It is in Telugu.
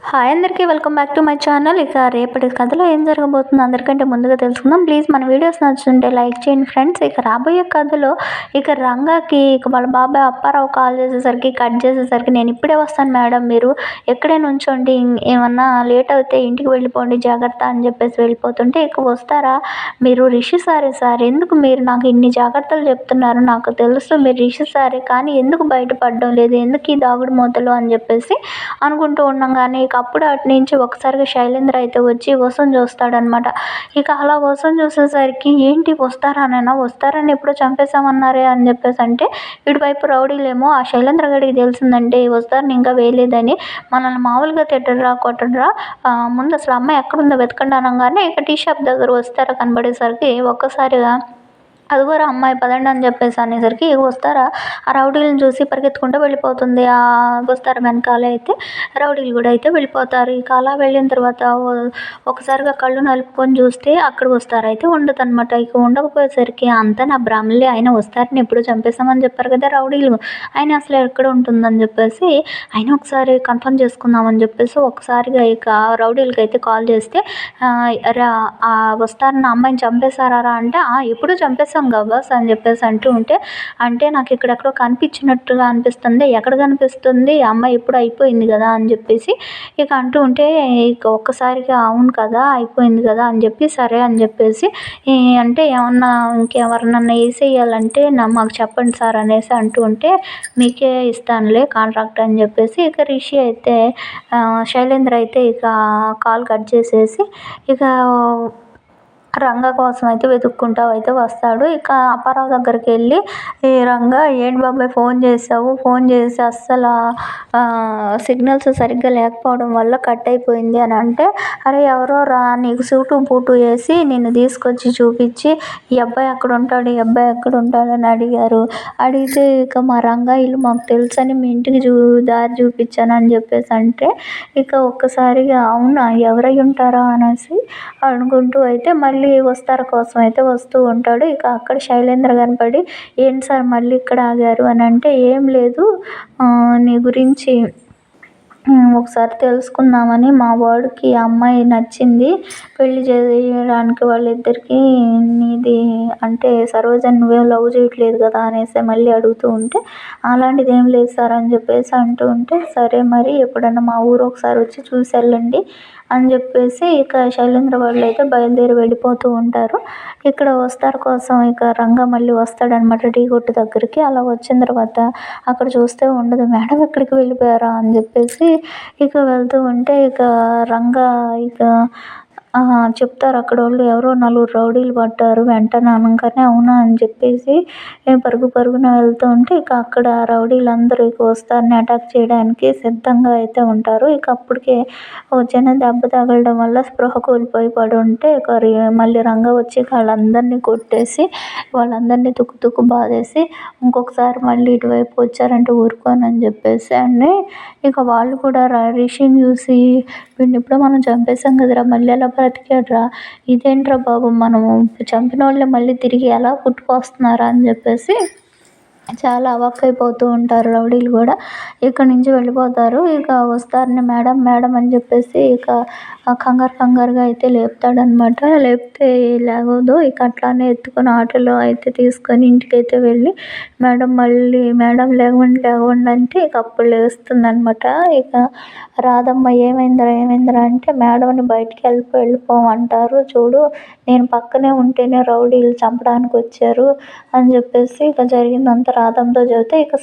హాయ్ అందరికీ welcome back to my channel. ఇక రేపటి కథలో ఏం జరగబోతుందో అందరికంటే ముందుగా తెలుసుకుందాం. ప్లీజ్ మన వీడియోస్ నచ్చుంటే లైక్ చేయండి ఫ్రెండ్స్. ఇక రాబోయే కథలో ఇక రంగాకి ఇక వాళ్ళ బాబాయ్ అప్పారావు కాల్ చేసేసరికి కట్ చేసేసరికి నేను ఇప్పుడే వస్తాను మేడం. మీరు ఎక్కడే నుంచోండి ఏమన్నా లేట్ అవుతే ఇంటికి వెళ్ళిపోండి జాగ్రత్త అని చెప్పేసి వెళ్ళిపోతుంటే ఇక వస్తారా? మీరు రిషి సారే సార్. ఎందుకు మీరు నాకు ఇన్ని జాగ్రత్తలు చెప్తున్నారు? నాకు తెలుసు మీరు రిషి సారే కానీ ఎందుకు బయటపడడం లేదు? ఎందుకు ఈ దాగుడు మూతలు అని చెప్పేసి అనుకుంటూ ఉండగానే ఇక అప్పుడు అటు నుంచి ఒకసారిగా శైలేంద్ర అయితే వచ్చి వసం చూస్తాడనమాట ఇక అలా వసం చూసేసరికి ఏంటి వస్తారానైనా? వస్తారని ఎప్పుడో చంపేశామన్నారే అని చెప్పేసి అంటే ఇటువైపు రౌడీలేమో ఆ శైలేంద్ర గడికి తెలిసిందంటే వస్తారని ఇంకా వేయలేదని మనల్ని మామూలుగా తిట్టడరా కొట్టడరా ముందు అసలు అమ్మాయి ఎక్కడుందో వెతకండి అనగానే ఇక టీ షాప్ దగ్గర వస్తారా కనబడేసరికి ఒక్కసారిగా అదిగోరా అమ్మాయి పదండి అని చెప్పేసి అనేసరికి వస్తారా? ఆ రౌడీలను చూసి పరిగెత్తుకుంటూ వెళ్ళిపోతుంది. ఆ వస్తారా వెనకాలే అయితే రౌడీలు కూడా అయితే వెళ్ళిపోతారు. ఇక అలా వెళ్ళిన తర్వాత ఒకసారిగా కళ్ళు నలుపుకొని చూస్తే అక్కడ వస్తారు అయితే ఉండదు అనమాట ఇక ఉండకపోయేసరికి అంతా నా బ్రాహ్మణులే ఆయన వస్తారని ఎప్పుడు చంపేస్తామని చెప్పారు కదా రౌడీలు. ఆయన అసలు ఎక్కడ ఉంటుందని చెప్పేసి ఆయన ఒకసారి కన్ఫర్మ్ చేసుకుందామని చెప్పేసి ఒకసారిగా ఇక రౌడీలకి అయితే కాల్ చేస్తే రా వస్తారన్న అమ్మాయిని చంపేశారా అంటే ఎప్పుడు చూసాం గవ్వాస్ అని చెప్పేసి అంటూ ఉంటే అంటే నాకు ఇక్కడెక్కడో కనిపించినట్టుగా అనిపిస్తుంది. ఎక్కడ కనిపిస్తుంది? అమ్మాయి ఎప్పుడు అయిపోయింది కదా అని చెప్పేసి ఇక అంటూ ఉంటే ఇక ఒక్కసారిగా అవును కదా అయిపోయింది కదా అని చెప్పి సరే అని చెప్పేసి అంటే ఏమన్నా ఇంకెవరినన్నా వేసేయాలంటే నా మాకు చెప్పండి సార్ అనేసి అంటూ ఉంటే మీకే ఇస్తానులే కాంట్రాక్ట్ అని చెప్పేసి ఇక రిషి అయితే శైలేంద్ర అయితే ఇక కాల్ కట్ చేసేసి ఇక రంగా కోసం అయితే వెతుక్కుంటూ అయితే వస్తాడు. ఇక అప్పారావు దగ్గరికి వెళ్ళి ఈ రంగా ఏంటి బాబాయ్ ఫోన్ చేసావు? ఫోన్ చేసి అస్సలు సిగ్నల్స్ సరిగ్గా లేకపోవడం వల్ల కట్ అయిపోయింది అని అంటే అరే ఎవరో రా నీకు సూటు బూటు వేసి నిన్ను తీసుకొచ్చి చూపించి ఈ అబ్బాయి అక్కడ ఉంటాడు? ఈ అబ్బాయి అక్కడ ఉంటాడు? అని అడిగారు. అడిగితే ఇక మా రంగా ఇల్లు మాకు తెలుసని మీ ఇంటికి చూ దారి చూపించాను అని చెప్పేసి అంటే ఇక ఒక్కసారిగా అవునా ఎవరై ఉంటారా? అనేసి అనుకుంటూ అయితే మళ్ళీ వస్తారు కోసం అయితే వస్తూ ఉంటాడు. ఇక అక్కడ శైలేంద్ర కనపడి ఏంటి సార్ మళ్ళీ ఇక్కడ ఆగారు? అని అంటే ఏం లేదు. నీ గురించి ఒకసారి తెలుసుకుందామని మా వాడికి అమ్మాయి నచ్చింది. పెళ్ళి చేయడానికి వాళ్ళిద్దరికీ నీది అంటే సరోజని నువ్వేం లవ్ చేయట్లేదు కదా అనేసి మళ్ళీ అడుగుతూ ఉంటే అలాంటిది ఏం లేదు సార్ అని చెప్పేసి అంటూ ఉంటే సరే మరి ఎప్పుడన్నా మా ఊరు ఒకసారి వచ్చి చూసి వెళ్ళండి అని చెప్పేసి ఇక శైలేంద్ర వాళ్ళు అయితే బయలుదేరి వెళ్ళిపోతూ ఉంటారు. ఇక్కడ వస్తారు కోసం ఇక రంగ మళ్ళీ వస్తాడనమాట టీ కొట్టు దగ్గరికి. అలా వచ్చిన తర్వాత అక్కడ చూస్తే ఉండదు మేడం ఎక్కడికి వెళ్ళిపోయారా అని చెప్పేసి ఇక వెళ్తూ ఉంటే ఇక రంగ ఇక చెప్తారు అక్కడ వాళ్ళు ఎవరో నలుగురు రౌడీలు పడ్డారు వెంటనే అనగానే అవునా అని చెప్పేసి పరుగు పరుగున వెళ్తూ ఉంటే ఇక అక్కడ రౌడీలు అందరూ ఇక వస్తారని అటాక్ చేయడానికి సిద్ధంగా అయితే ఉంటారు. ఇక అప్పటికే చిన్న దెబ్బ తగలడం వల్ల స్పృహ కోల్పోయి పడి ఉంటే ఇక మళ్ళీ రంగ వచ్చి వాళ్ళందరినీ కొట్టేసి వాళ్ళందరినీ తుక్కు తుక్కు బాధేసి ఇంకొకసారి మళ్ళీ ఇటువైపు వచ్చారంటే ఊరుకోనని చెప్పేసి అని ఇక వాళ్ళు కూడా రిషిని చూసి వీడిని ఇప్పుడు మనం చంపేసాం కదరా మళ్ళీ అలా బ్రతికాడురా. ఇదేంట్రా బాబు మనము చంపిన వాళ్ళే మళ్ళీ తిరిగి ఎలా పుట్టుకొస్తున్నారా అని చెప్పేసి చాలా అయిపోతూ ఉంటారు రౌడీలు కూడా. ఇక్కడి నుంచి వెళ్ళిపోతారు. ఇక వస్తారని మేడం మేడం అని చెప్పేసి ఇక కంగారు కంగారుగా అయితే లేపుతాడనమాట లేపితే లేవదు. ఇక అట్లానే ఎత్తుకొని ఆటోలో అయితే తీసుకొని ఇంటికైతే వెళ్ళి మేడం మళ్ళీ మేడం లేవండి లేవండి అంటే ఇక అప్పుడు లేస్తుందనమాట ఇక రాదమ్మ ఏమైందిరా ఏమైందిరా అంటే మేడంని బయటికి వెళ్ళిపో వెళ్ళిపోమంటారు. చూడు నేను పక్కనే ఉంటేనే రౌడీలు చంపడానికి వచ్చారు అని చెప్పేసి ఇక జరిగిందంతా రాధమ్మతో చెబితే ఇక